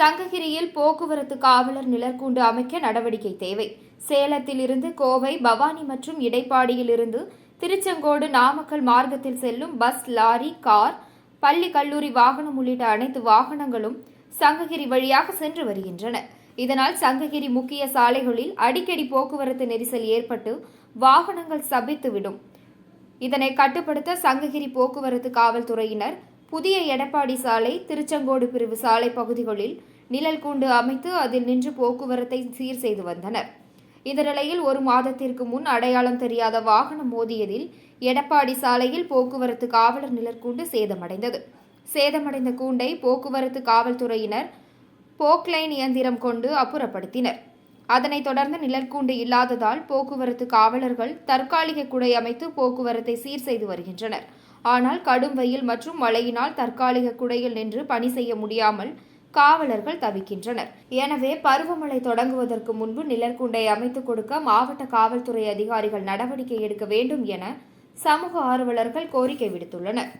சங்ககிரியில் போக்குவரத்து காவலர் நிழற்கூண்டு அமைக்க நடவடிக்கை தேவை. சேலத்தில் இருந்து கோவை பவானி மற்றும் இடைப்பாடியிலிருந்து திருச்செங்கோடு நாமக்கல் மார்க்கத்தில் செல்லும் பஸ் லாரி கார் பள்ளி கல்லூரி வாகனம் உள்ளிட்ட அனைத்து வாகனங்களும் சங்ககிரி வழியாக சென்று வருகின்றன. இதனால் சங்ககிரி முக்கிய சாலைகளில் அடிக்கடி போக்குவரத்து நெரிசல் ஏற்பட்டு வாகனங்கள் சபித்துவிடும். இதனை கட்டுப்படுத்த சங்ககிரி போக்குவரத்து காவல்துறையினர் புதிய எடப்பாடி சாலை திருச்செங்கோடு பிரிவு சாலை பகுதிகளில் நிழல் கூண்டு அமைத்து அதில் நின்று போக்குவரத்தை சீர் செய்து வந்தனர். இந்த நிலையில் ஒரு மாதத்திற்கு முன் அடையாளம் தெரியாத வாகனம் மோதியதில் எடப்பாடி சாலையில் போக்குவரத்து காவலர் நிழற்கூண்டு சேதமடைந்தது. சேதமடைந்த கூண்டை போக்குவரத்து காவல்துறையினர் போக்லைன் இயந்திரம் கொண்டு அப்புறப்படுத்தினர். அதனைத் தொடர்ந்து நிழற்கூண்டு இல்லாததால் போக்குவரத்து காவலர்கள் தற்காலிக குடை அமைத்து போக்குவரத்தை சீர் செய்து வருகின்றனர். ஆனால் கடும் வெயில் மற்றும் மழையினால் தற்காலிக குடையில் நின்று பணி செய்ய முடியாமல் காவலர்கள் தவிக்கின்றனர். எனவே பருவமழை தொடங்குவதற்கு முன்பு நிழற்குண்டை அமைத்துக் கொடுக்க மாவட்ட காவல்துறை அதிகாரிகள் நடவடிக்கை எடுக்க வேண்டும் என சமூக ஆர்வலர்கள் கோரிக்கை விடுத்துள்ளனர்.